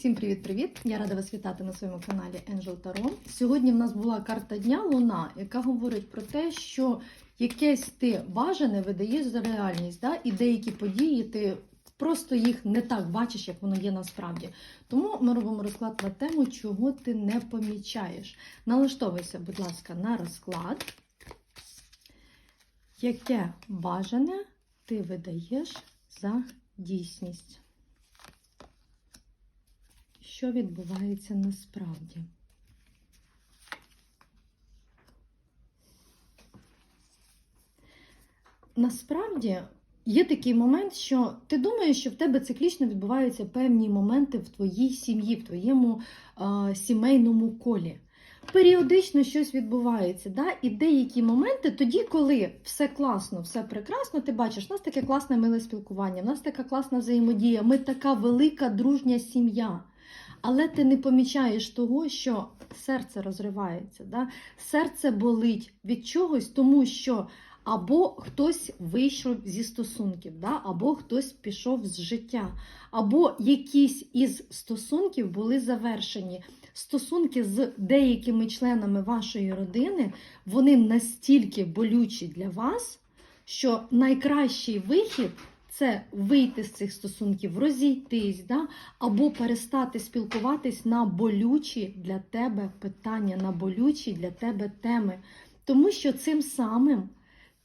Всім привіт-привіт! Я рада вас вітати на своєму каналі Angel Tarot. Сьогодні в нас була карта дня Луна, яка говорить про те, що якесь ти бажане видаєш за реальність, да? і деякі події ти просто їх не так бачиш, як воно є насправді. Тому ми робимо розклад на тему, чого ти не помічаєш. Налаштовуйся, будь ласка, на розклад. Яке бажане ти видаєш за дійсність? Що відбувається насправді. Насправді є такий момент, що ти думаєш, що в тебе циклічно відбуваються певні моменти в твоїй сім'ї, в твоєму е, сімейному колі. Періодично щось відбувається, да? і деякі моменти, тоді, коли все класно, все прекрасно, ти бачиш, у нас таке класне миле спілкування, у нас така класна взаємодія, ми така велика дружня сім'я. Але ти не помічаєш того, що серце розривається. Да? Серце болить від чогось, тому що або хтось вийшов зі стосунків, да? або хтось пішов з життя, або якісь із стосунків були завершені. Стосунки з деякими членами вашої родини, вони настільки болючі для вас, що найкращий вихід це вийти з цих стосунків, розійтись, да? або перестати спілкуватись на болючі для тебе питання, на болючі для тебе теми. Тому що цим самим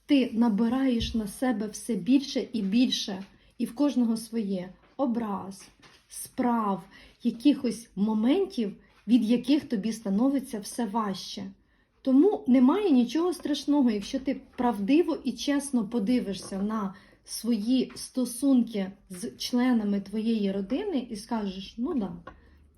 ти набираєш на себе все більше і більше, і в кожного своє образ, справ, якихось моментів, від яких тобі становиться все важче. Тому немає нічого страшного, якщо ти правдиво і чесно подивишся на свої стосунки з членами твоєї родини і скажеш, ну да,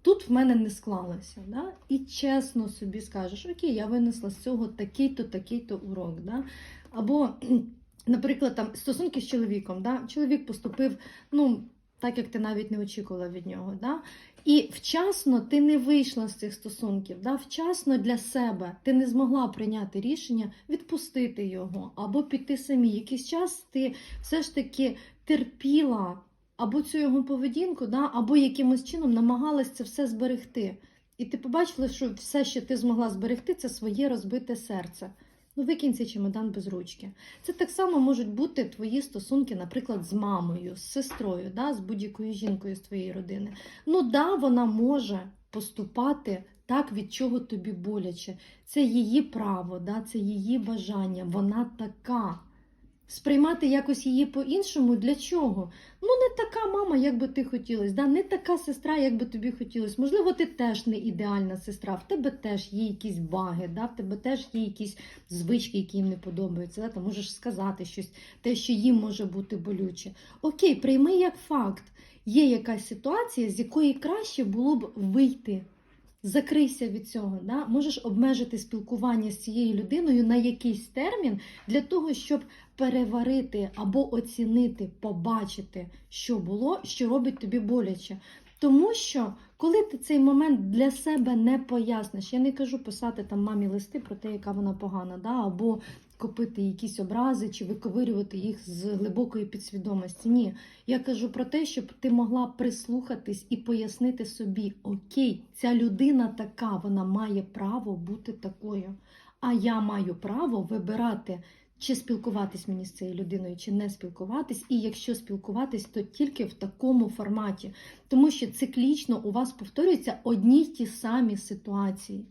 тут в мене не склалося. Да? І чесно собі скажеш, окей, я винесла з цього такий-то, такий-то урок. Да? Або, наприклад, там стосунки з чоловіком. Да? Чоловік поступив, ну, так як ти навіть не очікувала від нього. Да? І вчасно ти не вийшла з цих стосунків, да? вчасно для себе ти не змогла прийняти рішення відпустити його або піти самі. Якийсь час ти все ж таки терпіла або цю його поведінку, да? або якимось чином намагалась це все зберегти. І ти побачила, що все, що ти змогла зберегти, це своє розбите серце. Ну, викинь цей чемодан без ручки. Це так само можуть бути твої стосунки, наприклад, з мамою, з сестрою, да, з будь-якою жінкою з твоєї родини. Ну да, вона може поступати так, від чого тобі боляче. Це її право, да, це її бажання. Вона така. Сприймати якось її по-іншому для чого? Ну, не така мама, як би ти хотілося, да? не така сестра, як би тобі хотілося. Можливо, ти теж не ідеальна сестра, в тебе теж є якісь баги, да? в тебе теж є якісь звички, які їм не подобаються. Да? Ти можеш сказати щось, те, що їм може бути болюче. Окей, прийми як факт. Є якась ситуація, з якої краще було б вийти. Закрийся від цього, да? можеш обмежити спілкування з цією людиною на якийсь термін для того, щоб переварити або оцінити, побачити, що було, що робить тобі боляче. Тому що, коли ти цей момент для себе не поясниш, я не кажу писати там мамі листи про те, яка вона погана, да? або копити якісь образи чи виковирювати їх з глибокої підсвідомості. Ні, я кажу про те, щоб ти могла прислухатись і пояснити собі: Окей, ця людина така, вона має право бути такою. А я маю право вибирати, чи спілкуватись мені з цією людиною, чи не спілкуватись. І якщо спілкуватись, то тільки в такому форматі, тому що циклічно у вас повторюються одні й ті самі ситуації.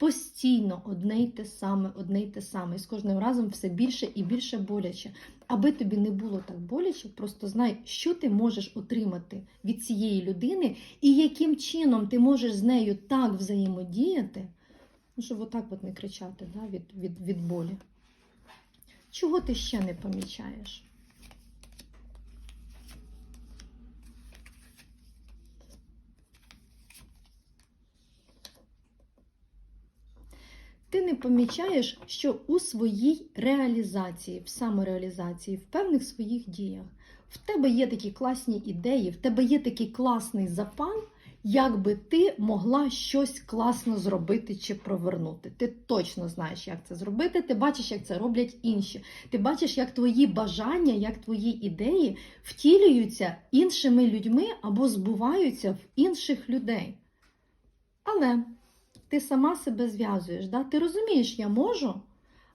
Постійно одне й те саме, одне й те саме. І з кожним разом все більше і більше боляче. Аби тобі не було так боляче, просто знай, що ти можеш отримати від цієї людини і яким чином ти можеш з нею так взаємодіяти, ну, щоб отак от не кричати да, від, від, від болі. Чого ти ще не помічаєш? Ти не помічаєш, що у своїй реалізації, в самореалізації, в певних своїх діях, в тебе є такі класні ідеї, в тебе є такий класний запал, як би ти могла щось класно зробити чи провернути. Ти точно знаєш, як це зробити. Ти бачиш, як це роблять інші. Ти бачиш, як твої бажання, як твої ідеї втілюються іншими людьми або збуваються в інших людей. Але ти сама себе зв'язуєш. Да? Ти розумієш, я можу,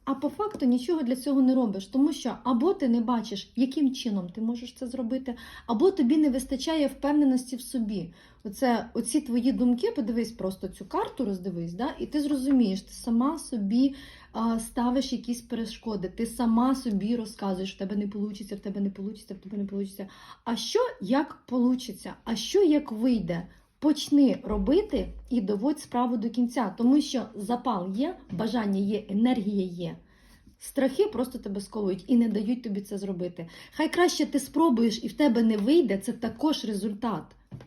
а по факту нічого для цього не робиш, тому що або ти не бачиш, яким чином ти можеш це зробити, або тобі не вистачає впевненості в собі. Оце, оці твої думки, подивись просто цю карту, роздивись, да? і ти зрозумієш, ти сама собі а, ставиш якісь перешкоди, ти сама собі розказуєш, в тебе не вийде, в тебе не вийде, в тебе не вийде. А що як вийде? А що як вийде? Почни робити і доводь справу до кінця, тому що запал є, бажання є, енергія є. Страхи просто тебе сковують і не дають тобі це зробити. Хай краще ти спробуєш і в тебе не вийде, це також результат.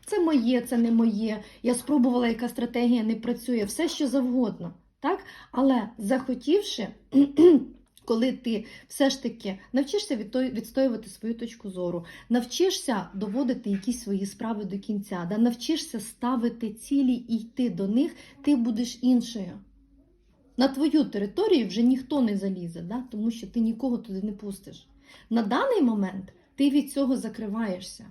Це моє, це не моє. Я спробувала, яка стратегія не працює, все що завгодно. Так? Але захотівши, коли ти все ж таки навчишся відстоювати свою точку зору, навчишся доводити якісь свої справи до кінця, да? навчишся ставити цілі і йти до них, ти будеш іншою. На твою територію вже ніхто не залізе, да? тому що ти нікого туди не пустиш. На даний момент ти від цього закриваєшся.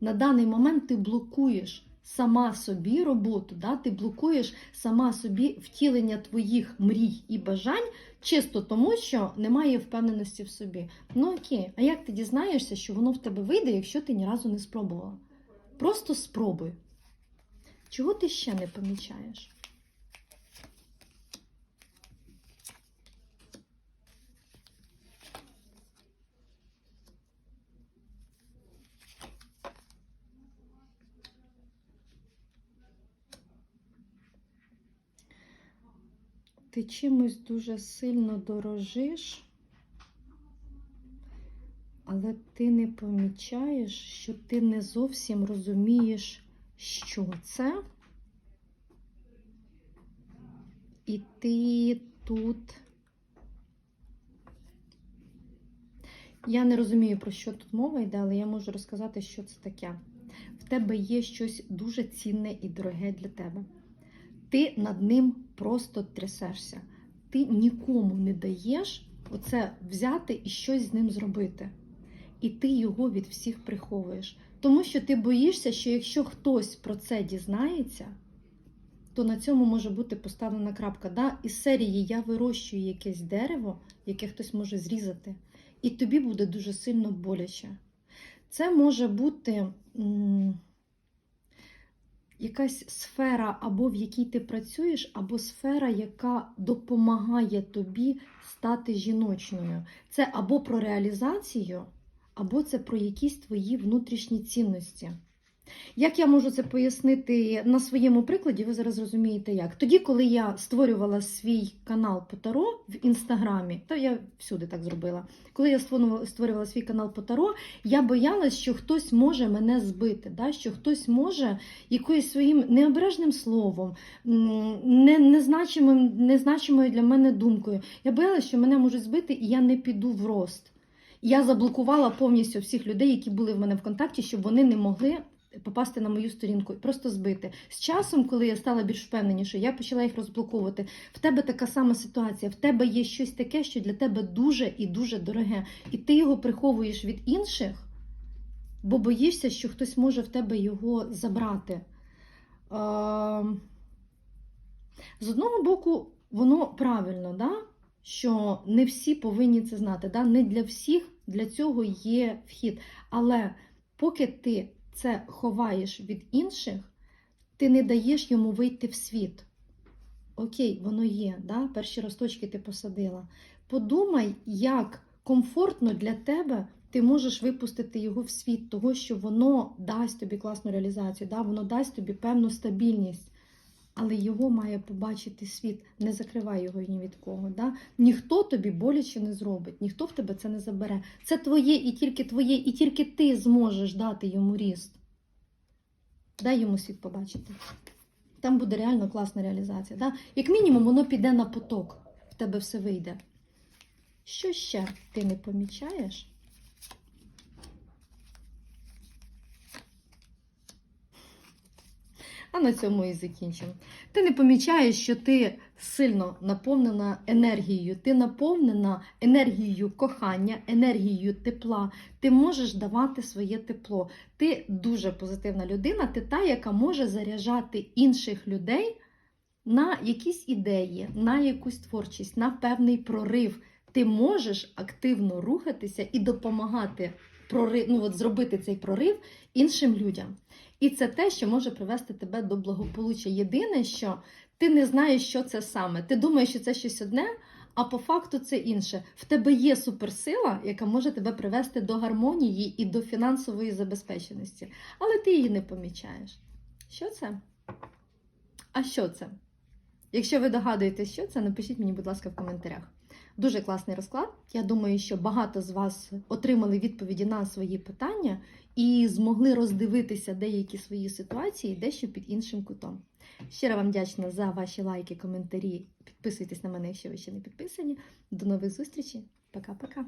На даний момент ти блокуєш сама собі роботу, да? ти блокуєш сама собі втілення твоїх мрій і бажань, чисто тому, що немає впевненості в собі. Ну окей, а як ти дізнаєшся, що воно в тебе вийде, якщо ти ні разу не спробувала? Просто спробуй. Чого ти ще не помічаєш? Ти чимось дуже сильно дорожиш, але ти не помічаєш, що ти не зовсім розумієш, що це. І ти тут. Я не розумію, про що тут мова йде, але я можу розказати, що це таке. В тебе є щось дуже цінне і дороге для тебе. Ти над ним просто трясешся. Ти нікому не даєш оце взяти і щось з ним зробити. І ти його від всіх приховуєш. Тому що ти боїшся, що якщо хтось про це дізнається, то на цьому може бути поставлена крапка. Да? Із серії я вирощую якесь дерево, яке хтось може зрізати, і тобі буде дуже сильно боляче. Це може бути якась сфера, або в якій ти працюєш, або сфера, яка допомагає тобі стати жіночною. Це або про реалізацію, або це про якісь твої внутрішні цінності. Як я можу це пояснити на своєму прикладі, ви зараз розумієте як. Тоді, коли я створювала свій канал по Таро в інстаграмі, то я всюди так зробила. Коли я створювала- свій канал по Таро, я боялась, що хтось може мене збити, да? що хтось може якоюсь своїм необережним словом, не, незначимим, незначимою для мене думкою. Я боялась, що мене можуть збити, і я не піду в рост. Я заблокувала повністю всіх людей, які були в мене в контакті, щоб вони не могли попасти на мою сторінку просто збити. З часом, коли я стала більш впевненіше, я почала їх розблоковувати. В тебе така сама ситуація. В тебе є щось таке, що для тебе дуже і дуже дороге. І ти його приховуєш від інших, бо боїшся, що хтось може в тебе його забрати. Ем, З одного боку, воно правильно, да? що не всі повинні це знати. Да? Не для всіх для цього є вхід. Але поки ти це ховаєш від інших, ти не даєш йому вийти в світ. Окей, воно є, да? перші росточки ти посадила. Подумай, як комфортно для тебе ти можеш випустити його в світ, того, що воно дасть тобі класну реалізацію, да? воно дасть тобі певну стабільність. Але його має побачити світ, не закривай його ні від кого. Да? Ніхто тобі боляче не зробить, ніхто в тебе це не забере. Це твоє і тільки твоє, і тільки ти зможеш дати йому ріст. Дай йому світ побачити. Там буде реально класна реалізація. Да? Як мінімум, воно піде на поток, в тебе все вийде. Що ще ти не помічаєш? А на цьому і закінчимо. Ти не помічаєш, що ти сильно наповнена енергією, ти наповнена енергією кохання, енергією тепла. Ти можеш давати своє тепло. Ти дуже позитивна людина, ти та, яка може заряджати інших людей на якісь ідеї, на якусь творчість, на певний прорив. Ти можеш активно рухатися і допомагати прорив, ну, от зробити цей прорив іншим людям. І це те, що може привести тебе до благополуччя. Єдине, що ти не знаєш, що це саме. Ти думаєш, що це щось одне, а по факту це інше. В тебе є суперсила, яка може тебе привести до гармонії і до фінансової забезпеченості, але ти її не помічаєш. Що це? А що це? Якщо ви догадуєтесь, що це, напишіть мені, будь ласка, в коментарях. Дуже класний розклад. Я думаю, що багато з вас отримали відповіді на свої питання і змогли роздивитися деякі свої ситуації дещо під іншим кутом. Щиро вам вдячна за ваші лайки, коментарі. Підписуйтесь на мене, якщо ви ще не підписані. До нових зустрічей. Пока-пока.